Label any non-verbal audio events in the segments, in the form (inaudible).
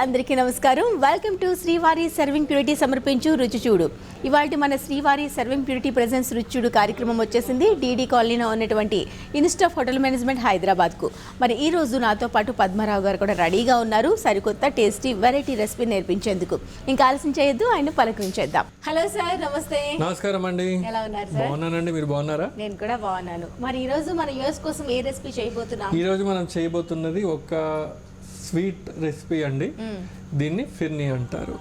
అందరికీ నమస్కారం. Welcome to Srivari serving purity సమర్పించు రుచి చూడు. ఇవాళ మన శ్రీవారి సర్వింగ్ ప్యూరిటీ ప్రెజెన్స్ రుచి చూడు కార్యక్రమం వచ్చేసింది డీడీ కాలనీలో ఉన్నటువంటి ఇన్స్టాఫ్ హోటల్ మేనేజ్మెంట్ హైదరాబాద్కు. మరి ఈ రోజు నాతో పాటు పద్మారావు గారు కూడా రెడీగా ఉన్నారు. సరికొత్త టేస్టీ వెరైటీ రెసిపీ నేర్పించేందుకు. ఇంకా ఆలస్యం చేయొద్దు ఆయన పలకరించేద్దాం. హలో సార్ నమస్తే. నమస్కారం అండి. ఎలా ఉన్నారు సార్ బాగున్నానండి. మీరు బాగున్నారా? నేను కూడా బాగున్నాను. మరి ఈ రోజు మన యూఎస్ కోసం ఏ రెసిపీ చేయబోతున్నాం? ఈ రోజు మనం చేయబోతున్నది ఒక స్వీట్ రెసిపీ అండి. దీన్ని ఫిర్ని అంటారు.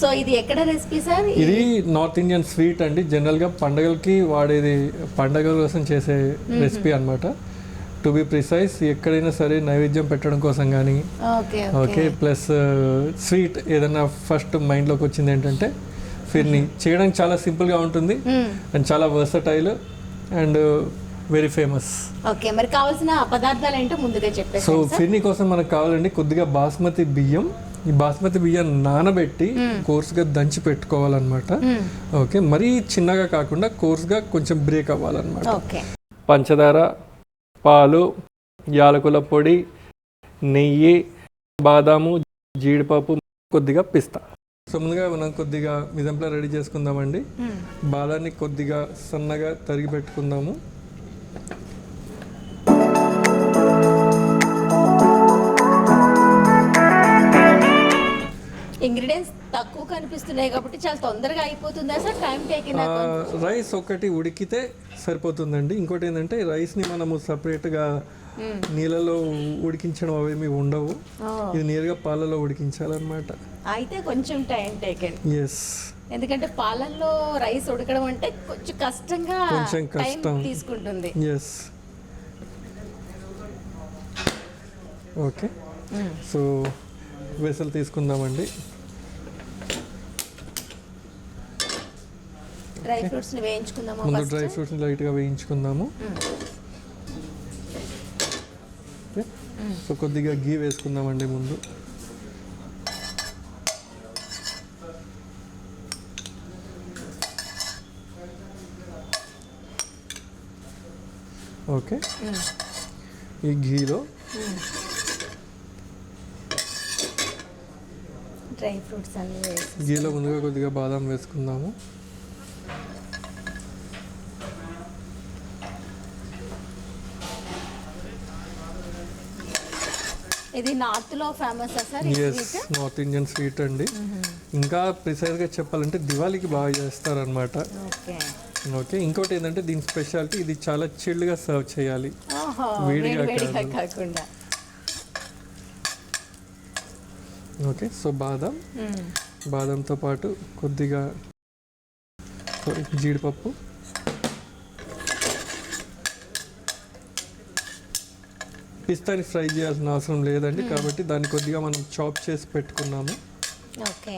సో ఇది ఎక్కడ రెసిపీ సార్? ఇది నార్త్ ఇండియన్ స్వీట్ అండి. జనరల్గా పండగలకి వాడేది పండగల కోసం చేసే రెసిపీ అన్నమాట. టు బి ప్రిసైజ్ ఎక్కడైనా సరే నైవేద్యం పెట్టడం కోసం కానీ ఓకే ప్లస్ స్వీట్ ఏదైనా ఫస్ట్ మైండ్లోకి వచ్చింది ఏంటంటే ఫిర్ని. చేయడానికి చాలా సింపుల్గా ఉంటుంది అండ్ చాలా versatile and very famous okay మరి కావాల్సిన పదార్థాలు ఏంటో ముందుగా చెప్పేసి సో ఫిర్ని కోసం మనకు కావాలండి కొద్దిగా బాస్మతి బియ్యం ఈ బాస్మతి బియ్యం నానబెట్టి కోర్స్గా దంచి పెట్టుకోవాలన్నమాట. ఓకే మరీ చిన్నగా కాకుండా కోర్స్గా కొంచెం బ్రేక్ అవ్వాలన్నమాట. పంచదార పాలు యాలకుల పొడి నెయ్యి బాదాము జీడిపప్పు కొద్దిగా పిస్తా. సో ముందుగా మనం కొద్దిగా మిదంప్లా రెడీ చేసుకుందామండి. బాదాన్ని కొద్దిగా సన్నగా తరిగి పెట్టుకుందాము. ఇంగ్రీడియంట్స్ తక్కువ కనిపిస్తున్నాయి కాబట్టి చాలా తొందరగా అయిపోతుందా. సార్ టైం టేకింగ్ రైస్ ఒకటి ఉడికితే సరిపోతుందండి. ఇంకోటి ఏంటంటే రైస్ని మనము సపరేట్గా నీళ్ళలో ఉడికించడం అవేమి ఉండవు. ఇది నేరుగా పాలలో ఉడికించాలన్నమాట. అయితే కొంచెం టైం టేకెన్ ఎస్ ఎందుకంటే పాలల్లో రైస్ ఉడకడం అంటే కొంచెం కష్టంగా కొంచెం కష్టం. తీసుకుంటుంది. ఎస్ ఓకే సో వెసలు తీసుకుందామండి. డ్రై ఫ్రూట్స్ని వేయించుకుందామా ముందు? డ్రై ఫ్రూట్స్ని లైట్గా వేయించుకుందాము. ఓకే. సో కొద్దిగా గీ వేసుకుందామండి ముందు. ఓకే. ఈ గీలో డ్రై ఫ్రూట్స్ అన్ని గీలో ముందుగా కొద్దిగా బాదం వేసుకుందాము. ఇది నార్త్లో famous sir? North Indian sweet అండి. ఇంకా ప్రిసైజ్గా చెప్పాలంటే దివాళీకి బాగా చేస్తారనమాట ఓకే. ఓకే ఇంకోటి ఏంటంటే దీని స్పెషాలిటీ ఇది చాలా చిల్డ్గా సర్వ్ చేయాలి. వేడిగా. కాకుండా. ఓకే సో బాదం. బాదంతో పాటు కొద్దిగా జీడిపప్పు. పిస్తాని ఫ్రై చేయాల్సిన అవసరం లేదండి. కాబట్టి దాన్ని కొద్దిగా మనం చాప్ చేసి పెట్టుకున్నాము. ఓకే.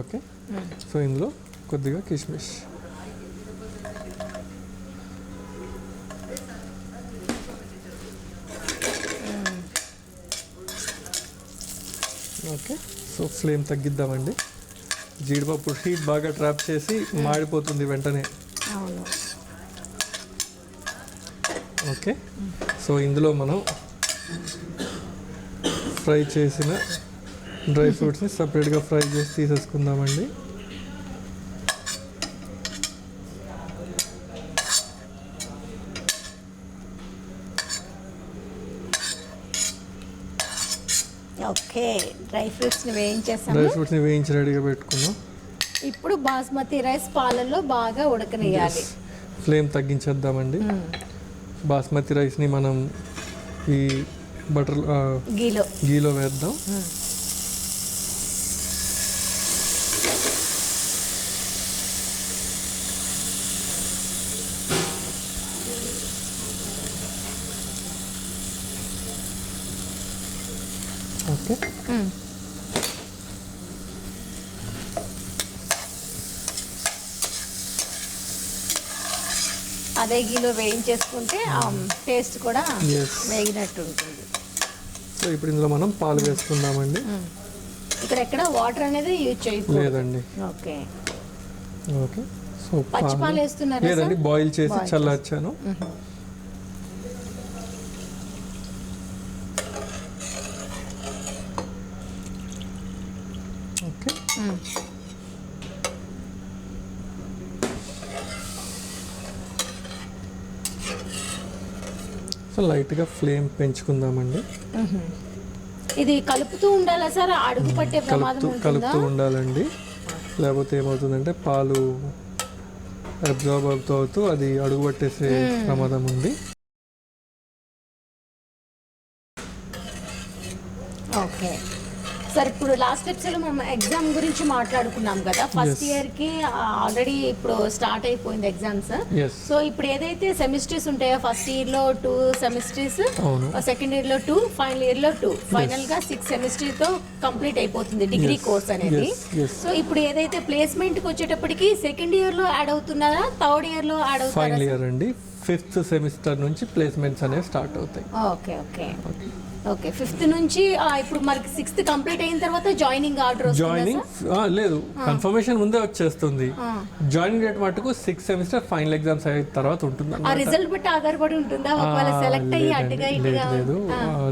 ఓకే. సో ఇందులో కొద్దిగా కిస్మిస్ ఓకే సో ఫ్లేమ్ తగ్గిద్దామండి. జీడిపప్పు హీట్ బాగా ట్రాప్ చేసి మాడిపోతుంది వెంటనే. ఓకే. సో ఇందులో మనం ఫ్రై చేసిన డ్రై ఫ్రూట్స్ని సపరేట్గా ఫ్రై చేసి తీసేసుకుందామండి. ఓకే డ్రై ఫ్రూట్స్ని డ్రై వేయించేసాము ఫ్రూట్స్ని వేయించి రెడీగా పెట్టుకున్నాం. ఇప్పుడు బాస్మతి రైస్ పాలల్లో బాగా ఉడకనియాలి ఫ్లేమ్ తగ్గించేద్దామండి. బాస్మతి రైస్ని మనం ఈ బటర్ గీలో. గీలో వేద్దాం ఓకే గీలో వేయించేసుకుంటే ఆ టేస్ట్ కూడా. వేగినట్టు ఉంటుంది సో ఇప్పుడు ఇందులో మనం పాలు వేసుకుందామండి. ఇక్కడ ఎక్కడ వాటర్ అనేది యూజ్ చేయకూడదు. లేదండి. ఓకే. ఓకే. సో పచ్చి పాలు వేస్తున్నారా లేదండి? బాయిల్ చేసి చల్లార్చాను. సో లైట్గా ఫ్లేమ్ పెంచుకుందామండి. ఇది కలుపుతూ ఉండాలా సార్? అడుగు పట్టే ప్రమాదం కలుపుతూ కలుపుతూ ఉండాలండి. లేకపోతే ఏమవుతుందంటే పాలు అబ్జార్బ్ అవుతూ అవుతూ అది అడుగు పట్టేసే ప్రమాదం ఉంది. ఓకే. సార్ ఇప్పుడు లాస్ట్ ఎపిసోడ్ మనం ఎగ్జామ్ గురించి మాట్లాడుకున్నాం కదా. ఫస్ట్. ఇయర్కి ఆల్రెడీ ఇప్పుడు స్టార్ట్ అయిపోయింది ఎగ్జామ్స్ సో ఇప్పుడు ఏదైతే సెమిస్టర్స్ ఉంటాయో ఫస్ట్ ఇయర్లో టూ సెమిస్టర్స్ సెకండ్ ఇయర్లో టూ ఫైనల్ ఇయర్లో టూ ఫైనల్గా సిక్స్ సెమిస్టర్తో కంప్లీట్ అయిపోతుంది డిగ్రీ. కోర్స్ అనేది. సో ఇప్పుడు ఏదైతే ప్లేస్మెంట్కి వచ్చేటప్పటికి సెకండ్ ఇయర్లో యాడ్ అవుతున్నారా? థర్డ్ ఇయర్లో యాడ్ ఫైనల్ అవుతారా ఇయర్ అండి. ఫిఫ్త్ సెమిస్టర్ నుంచి ప్లేస్మెంట్స్ అనేవి స్టార్ట్ అవుతాయి. ఓకే ఓకే ఓకే ఫిఫ్త్ నుంచి ఇప్పుడు మనకి సిక్స్త్ కంప్లీట్ అయిన తర్వాత జాయినింగ్ ఆర్డర్ జాయినింగ్ లేదు. కన్ఫర్మేషన్ ముందే వచ్చేస్తుంది. జాయినింగ్ డేట్ మటుకు సిక్స్ సెమిస్టర్ ఫైనల్ ఎగ్జామ్స్ అయిన తర్వాత ఉంటుంది ఆ రిజల్ట్ బట్టి ఆధారపడి ఉంటుందా? ఒకవేళ సెలెక్ట్ అయ్యి అటుగా లేదు ఇటుగా లేదు.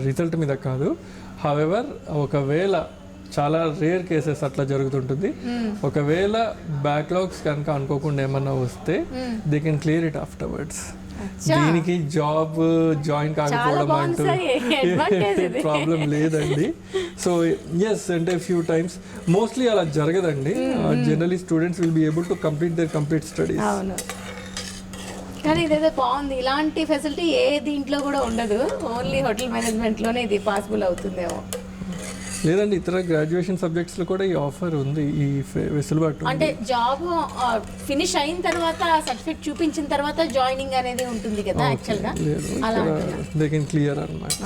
రిజల్ట్ మీద కాదు. హవెవర్ ఒకవేళ చాలా రేర్ కేసెస్ అట్లా జరుగుతుంటుంది. ఒకవేళ బ్యాక్లాగ్స్ కనుక అనుకోకుండా ఏమన్నా వస్తే they can clear it afterwards దీనికి జాబ్ జాయిన్ కాకపోవడం అంటూ. ప్రాబ్లం లేదండి. సో ఎస్ అంటే ఫ్యూ టైమ్స్ మోస్ట్లీ అలా జరగదండి. Generally students will be able to complete their complete studies కానీ ఇదేదో బాగుంది. ఇలాంటి ఫెసిలిటీ ఏ దీంట్లో కూడా ఉండదు. ఓన్లీ హోటల్ మేనేజ్మెంట్లోనే ఇది పాసిబుల్ అవుతుందేమో. లేదండి ఇతర గ్రాడ్యుయేషన్ సబ్జెక్ట్స్లో కూడా ఈ ఆఫర్ ఉంది ఈ వెసులుబాటు. అంటే జాబ్ ఫినిష్ అయిన తర్వాత సర్టిఫికేట్ చూపించిన తర్వాత జాయినింగ్ అనేది ఉంటుంది కదా యాక్చువల్గా? అలా దే కెన్ క్లియర్ అన్నమాట.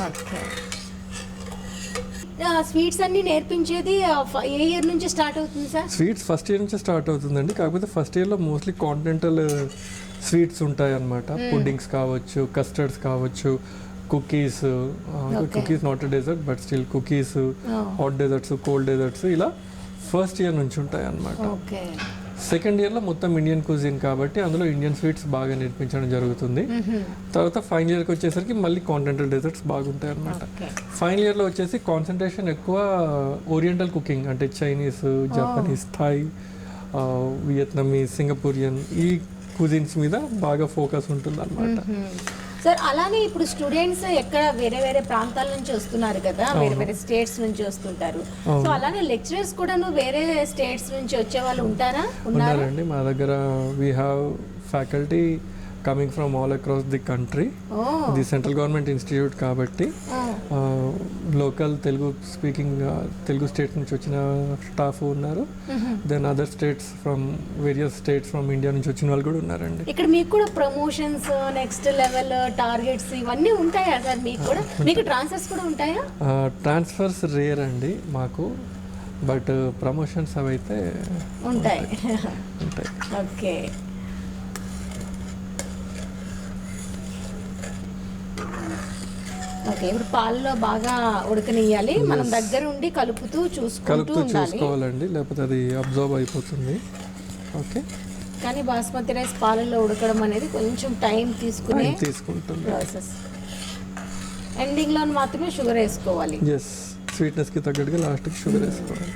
స్వీట్స్ అన్ని నేర్పించేది ఏ ఇయర్ నుంచి స్టార్ట్ అవుతుంది సార్? స్వీట్స్ ఫస్ట్ ఇయర్ నుంచి స్టార్ట్ అవుతుందండి కాకపోతే ఫస్ట్ ఇయర్లో మోస్ట్లీ కాంటినెంటల్ స్వీట్స్ ఉంటాయి అన్నమాట పుడ్డింగ్స్ కావచ్చు కస్టర్డ్స్ కావచ్చు cookies cookies not dessert but still cookies hot desserts cold desserts ఇలా ఫస్ట్ ఇయర్ నుంచి ఉంటాయి అన్నమాట ఓకే సెకండ్ ఇయర్లో మొత్తం ఇండియన్ కుజిన్ కాబట్టి అందులో ఇండియన్ స్వీట్స్ బాగా నేర్పించడం జరుగుతుంది. తర్వాత ఫైనల్ ఇయర్కి వచ్చేసరికి మళ్ళీ కాంటినెంటల్ డెజర్ట్స్ బాగుంటాయి అన్నమాట ఓకే ఫైనల్ ఇయర్లో వచ్చేసి కాన్సన్ట్రేషన్ ఎక్కువ ఓరియంటల్ కుకింగ్ అంటే Chinese Japanese Thai Vietnamese Singaporean ఈ కుజిన్స్ మీద బాగా ఫోకస్ ఉంటుంది అనమాట సార్ అలానే ఇప్పుడు స్టూడెంట్స్ ఎక్కడ వేరే వేరే ప్రాంతాల నుంచి వస్తున్నారు కదా వేరే వేరే స్టేట్స్ నుంచి వస్తుంటారు. సో అలానే లెక్చరర్స్ కూడాను వేరే స్టేట్స్ నుంచి వచ్చే వాళ్ళు ఉంటారా? ఉన్నారు? ఉన్నారండి. మా దగ్గర we have faculty coming from all across the country ఇది సెంట్రల్ గవర్నమెంట్ ఇన్స్టిట్యూట్ కాబట్టి local Telugu speaking Telugu states నుంచి వచ్చిన స్టాఫ్ ఉన్నారు. Then other states from various states from India నుంచి వచ్చిన వాళ్ళు కూడా ఉన్నారండి. ఇక్కడ మీకు కూడా ప్రమోషన్స్ నెక్స్ట్ లెవెల్ టార్గెట్స్ ఇవన్నీ ఉంటాయా సార్ మీకు కూడా? (laughs) మీకు ట్రాన్స్ఫర్స్ కూడా ఉంటాయా? ట్రాన్స్ఫర్స్ రేర్ అండి మాకు. బట్ ప్రమోషన్స్ అవి అయితే ఉంటాయి. ఉంటాయి. (laughs) ఓకే ఓకే ఇప్పుడు పాలలో బాగా ఉడకనియ్యాలి. మనం దగ్గర ఉండి కలుపుతూ చూసుకుంటూ కలుపుతూ ఉండాలి. చూసుకోవాలండి లేకపోతే అది అబ్జర్వ్ అయిపోతుంది. ఓకే. కానీ బాస్మతి రైస్ పాలలో ఉడకడం అనేది కొంచెం టైం తీసుకునే టైం తీసుకుంటుంది. ప్రాసెస్. ఎండింగ్లో మాత్రమే షుగర్ వేసుకోవాలి. ఎస్ స్వీట్నెస్కి తగ్గట్టుగా లాస్ట్కి షుగర్ వేసుకోవాలి.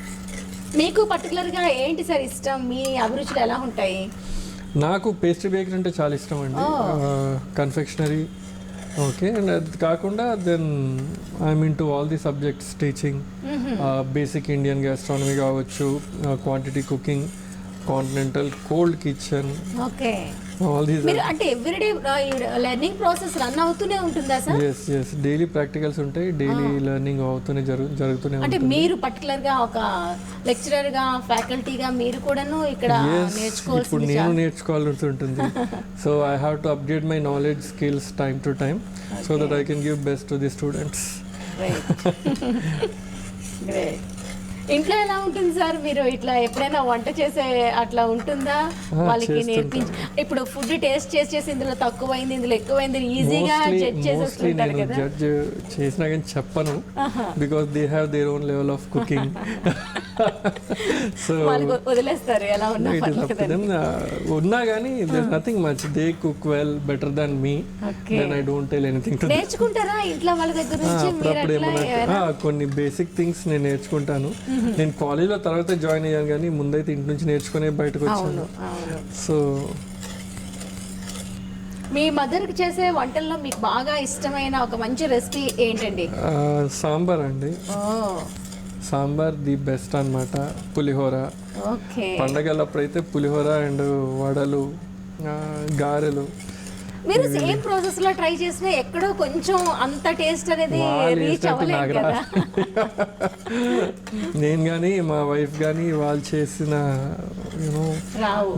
మీకు పర్టికులర్గా ఏంటి సార్ ఇష్టం? మీ అభిరుచులు ఎలా ఉంటాయి? నాకు పేస్ట్రీ బేకరీ అంటే చాలా ఇష్టం అండి. కన్ఫెక్షనరీ ఓకే అండ్ అది కాకుండా then I mean to all the subjects teaching basic Indian gastronomy కావచ్చు quantity cooking continental cold kitchen okay మీరు అంటే ఎవ్రీడే లెర్నింగ్ ప్రాసెస్ రన్ అవుతూనే ఉంటుందా sir yes yes daily practicals ఉంటాయి. డైలీ లెర్నింగ్ అవుతూనే జరుగు జరుగుతూనే అంటే మీరు పర్టికులర్గా ఒక లెక్చరర్గా ఫ్యాకల్టీగా మీరు కూడాను ఇక్కడ Yes, ఇప్పుడు నేను నేర్చుకోవాల్సి ఉంటుంది. So I have to update my knowledge skills time to time so that I can give best to the students Great. (laughs) Great. ఇంట్లో ఎలా ఉంటుంది సార్? మీరు ఇట్లా ఎప్పుడైనా వంట చేసే అట్లా ఉంటుందా? వాళ్ళకి. నేర్పించి ఇప్పుడు ఫుడ్ టేస్ట్ చేసి చేసి ఇందులో తక్కువైంది ఇందులో ఎక్కువైంది ఈజీగా జడ్జ్ చేసేస్తుంటారు కదా. జడ్జ్ చేసినా కానీ చెప్పను. Because they have their own level of cooking so వదిలేస్తారు ఎలా ఉన్నా కానీ there nothing much they cook well better than me. Then I don't tell anything to నేర్చుకుంటారా ఇంట్లో వాళ్ళ దగ్గర నుంచి? అప్పుడప్పుడు ఏమన్నా కొన్ని బేసిక్ థింగ్స్ నేను నేర్చుకుంటాను. నేను కాలేజ్లో తర్వాత జాయిన్ అయ్యాను కానీ ముందైతే ఇంటి నుంచి నేర్చుకునే బయటకు వచ్చాను. సో మీ మదర్కి చేసే వంటల్లో మీకు బాగా ఇష్టమైన ఒక మంచి రెసిపీ ఏంటండి? సాంబార్ అండి. సాంబార్ ది బెస్ట్ అన్నమాట పులిహోర. పండగలప్పుడైతే పులిహోర అండ్ వడలు గారెలు. మీరు సేమ్ ప్రాసెస్లో ట్రై చేసినా ఎక్కడో కొంచెం అంత టేస్ట్ అనేది రీచ్ అవ్వలేదు కదా. నేను కానీ మా వైఫ్ కానీ వాళ్ళు చేసిన యూనో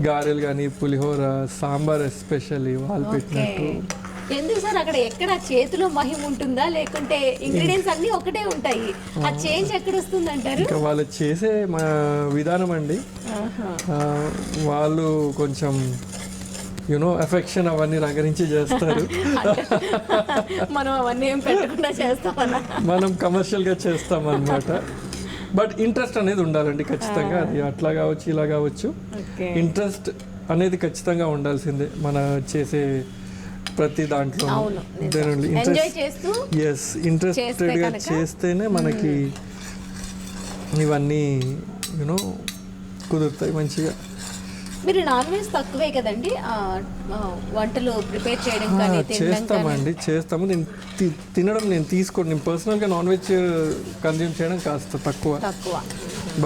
గారెలు కానీ పులిహోర సాంబార్ ఎస్పెషల్లీ వాళ్ళు పెట్టినట్టు. ఎందుకు సార్? అక్కడ ఎక్కడ చేతిలో మహిమ ఉంటుందా? లేకుంటే ఇంగ్రీడియంట్స్ అన్ని ఒకటే ఉంటాయి. ఆ. చేంజ్ ఎక్కడ వస్తుంది అంటారు వాళ్ళు చేసే మా విధానం అండి. వాళ్ళు కొంచెం యునో ఎఫెక్షన్ అవన్నీ రంగరించి చేస్తారు. (laughs) మనం అవన్నీ ఏం పెట్టకుండా చేస్తామన్నా మనం కమర్షియల్గా చేస్తాం అన్నమాట బట్ ఇంట్రెస్ట్ అనేది ఉండాలండి ఖచ్చితంగా. అది అట్లా కావచ్చు ఇలా కావచ్చు. ఇంట్రెస్ట్ అనేది ఖచ్చితంగా ఉండాల్సిందే మన చేసే ప్రతి దాంట్లో. చేస్తూ ఎస్ ఇంట్రెస్టెడ్గా? చేస్తేనే మనకి ఇవన్నీ యూనో కుదురుతాయి మంచిగా. మీరు నాన్ వెజ్ తక్కువే కదండి? వంటలు ప్రిపేర్ చేయడం కానీ చేస్తామండి చేస్తాము. నేను తినడం నేను తీసుకోండి నేను పర్సనల్గా నాన్ వెజ్ కన్జ్యూమ్ చేయడం కాస్త తక్కువ. తక్కువ.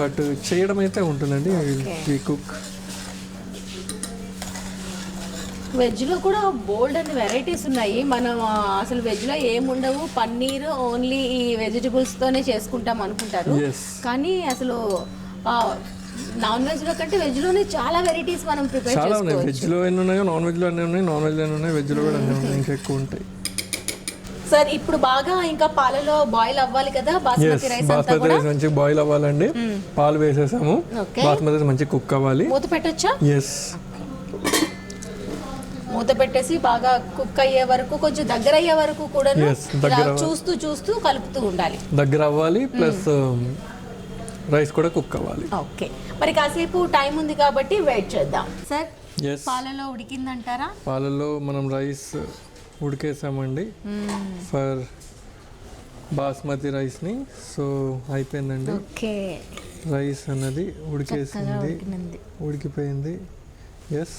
బట్ చేయడం అయితే ఉంటుందండి. Okay. కుక్ వెజ్లో కూడా బోల్డ్ అని వెరైటీస్ ఉన్నాయి. మనం అసలు వెజ్లో ఏం ఉండవు పన్నీర్ ఓన్లీ ఈ వెజిటబుల్స్ తోనే చేసుకుంటాం అనుకుంటారు. కానీ అసలు నాన్ వెజ్లో కంటే వెజ్లోనే చాలా వెరైటీస్ మనం ప్రిపేర్ చాలా ఉన్నాయి. చేసుకోవచ్చు. వెజ్లో ఎన్ని ఉన్నాయో నాన్ వెజ్లో అన్నీ ఉన్నాయి నాన్ వెజ్లో ఎన్ని ఉన్నాయి వెజ్లో కూడా అన్నీ ఉన్నాయి ఇంకా ఎక్కువ ఉంటాయి. సార్ ఇప్పుడు బాగా ఇంకా పాలలో బాయిల్ అవ్వాలి కదా? బాస్మతి రైస్ బాస్మతి రైస్ మంచిగా బాయిల్ అవ్వాలండి. పాలు వేసేసాము. బాస్మతి రైస్ మంచిగా కుక్ అవ్వాలి. మూత పెట్టొచ్చా? ఎస్ మూత పెట్టేసి బాగా కుక్ అయ్యే వరకు కొంచెం దగ్గర అయ్యే వరకు కూడా చూస్తూ చూస్తూ కలుపుతూ ఉండాలి. దగ్గర అవ్వాలి ప్లస్ రైస్ కూడా కుక్ అవ్వాలి. ఓకే. మరి కాసేపు టైం ఉంది కాబట్టి వెయిట్ చేద్దాం. సార్ పాలలో ఉడికిందంటారా? పాలలో మనం రైస్ ఉడికేసామండి. ఫర్ బాస్మతి రైస్ని. సో అయిపోయిందండి. ఓకే. రైస్ అన్నది ఉడికేసింది. ఉడికిపోయింది. ఎస్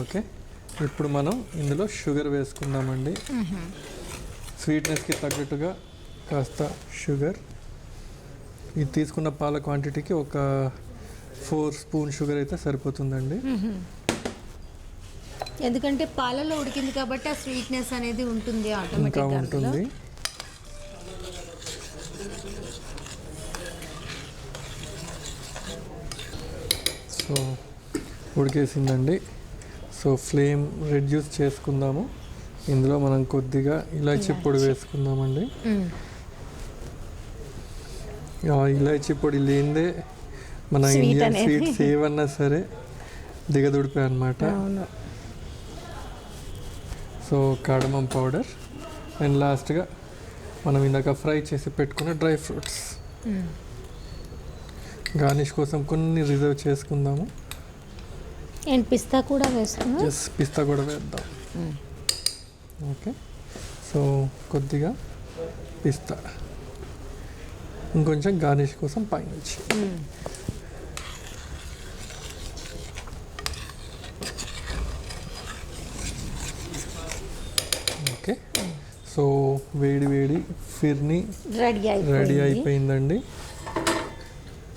ఓకే ఇప్పుడు మనం ఇందులో షుగర్ వేసుకుందామండి. స్వీట్నెస్కి తగ్గట్టుగా కాస్త షుగర్. ఇది తీసుకున్న పాల క్వాంటిటీకి ఒక ఫోర్ స్పూన్ షుగర్ అయితే సరిపోతుందండి. ఎందుకంటే పాలలో ఉడికింది కాబట్టి ఆ స్వీట్నెస్ అనేది ఉంటుంది ఆటోమేటిక్గా ఉంటుంది. సో ఉడికేసిందండి. సో ఫ్లేమ్ రెడ్యూస్ చేసుకుందాము. ఇందులో మనం కొద్దిగా ఇలాచీ పొడి వేసుకుందామండి. ఇలాచీ పొడి లేనిదే మన ఇండియన్. స్వీట్స్ ఏవన్నా సరే దిగదుడిపాయి అనమాట సో కాడమం పౌడర్. అండ్ లాస్ట్గా మనం ఇందాక ఫ్రై చేసి పెట్టుకున్న డ్రై ఫ్రూట్స్. గార్నిష్ కోసం కొన్ని రిజర్వ్ చేసుకుందాము. అండ్ పిస్తా కూడా వేస్తున్నా ఎస్ పిస్తా కూడా వేద్దాం. ఓకే. సో కొద్దిగా పిస్తా. ఇంకొంచెం గార్నిష్ కోసం పైనుంచి ఓకే సో వేడి వేడి ఫిర్ని రెడీ రెడీ అయిపోయింది. అయిపోయిందండి.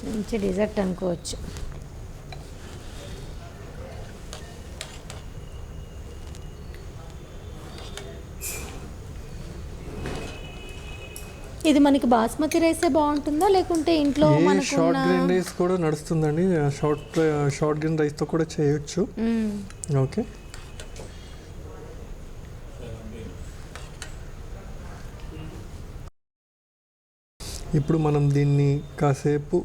మంచి డిజర్ట్ అనుకోవచ్చు. ఇది మనకి బాస్మతి రైసే బాగుంటుందా? లేకుంటే ఇంట్లో షార్ట్ గ్రెయిన్ రైస్ కూడా నడుస్తుందండి. షార్ట్ షార్ట్ గ్రెయిన్ రైస్తో కూడా చేయొచ్చు. ఓకే. ఇప్పుడు మనం దీన్ని కాసేపు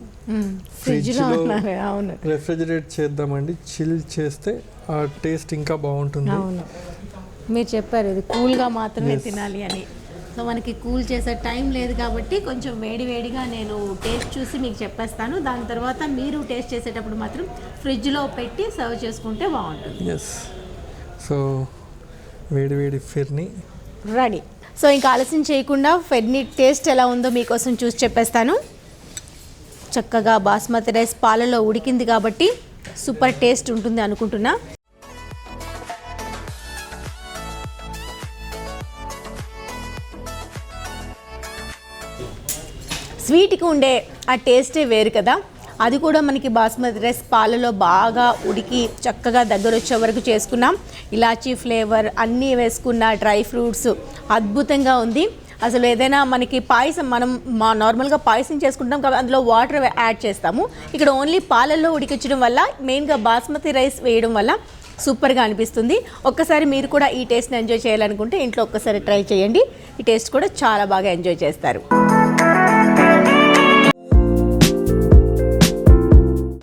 ఫ్రిడ్జ్లో ఉన్నారు అవును. రెఫ్రిజిరేట్ చేద్దామండి. చిల్ చేస్తే ఆ టేస్ట్ ఇంకా బాగుంటుంది. మీరు చెప్పారు ఇది కూల్గా మాత్రమే. తినాలి అని. సో మనకి కూల్ చేసే టైం లేదు కాబట్టి కొంచెం వేడి వేడిగా నేను టేస్ట్ చూసి మీకు చెప్పేస్తాను. దాని తర్వాత మీరు టేస్ట్ చేసేటప్పుడు మాత్రం ఫ్రిడ్జ్లో పెట్టి సర్వ్ చేసుకుంటే బాగుంటుంది. ఎస్ సో వేడి వేడి ఫిర్ని రెడీ సో ఇంకా ఆలస్యం చేయకుండా ఫెడ్ని టేస్ట్ ఎలా ఉందో మీకోసం చూసి చెప్పేస్తాను. చక్కగా బాస్మతి రైస్ పాలలో ఉడికింది కాబట్టి సూపర్ టేస్ట్ ఉంటుంది అనుకుంటున్నా. స్వీట్కి ఉండే ఆ టేస్టే వేరు కదా. అది కూడా మనకి బాస్మతి రైస్ పాలలో బాగా ఉడికి చక్కగా దగ్గర వచ్చే వరకు చేసుకున్నాం. ఇలాచీ ఫ్లేవర్ అన్నీ వేసుకున్న డ్రై ఫ్రూట్స్ అద్భుతంగా ఉంది. అసలు ఏదైనా మనకి పాయసం మనం మా నార్మల్గా పాయసం చేసుకుంటాం కాబట్టి అందులో వాటర్ యాడ్ చేస్తాము. ఇక్కడ ఓన్లీ పాలల్లో ఉడికించడం వల్ల మెయిన్గా బాస్మతి రైస్ వేయడం వల్ల సూపర్గా అనిపిస్తుంది. ఒక్కసారి మీరు కూడా ఈ టేస్ట్ని ఎంజాయ్ చేయాలనుకుంటే ఇంట్లో ఒక్కసారి ట్రై చేయండి. ఈ టేస్ట్ కూడా చాలా బాగా ఎంజాయ్ చేస్తారు.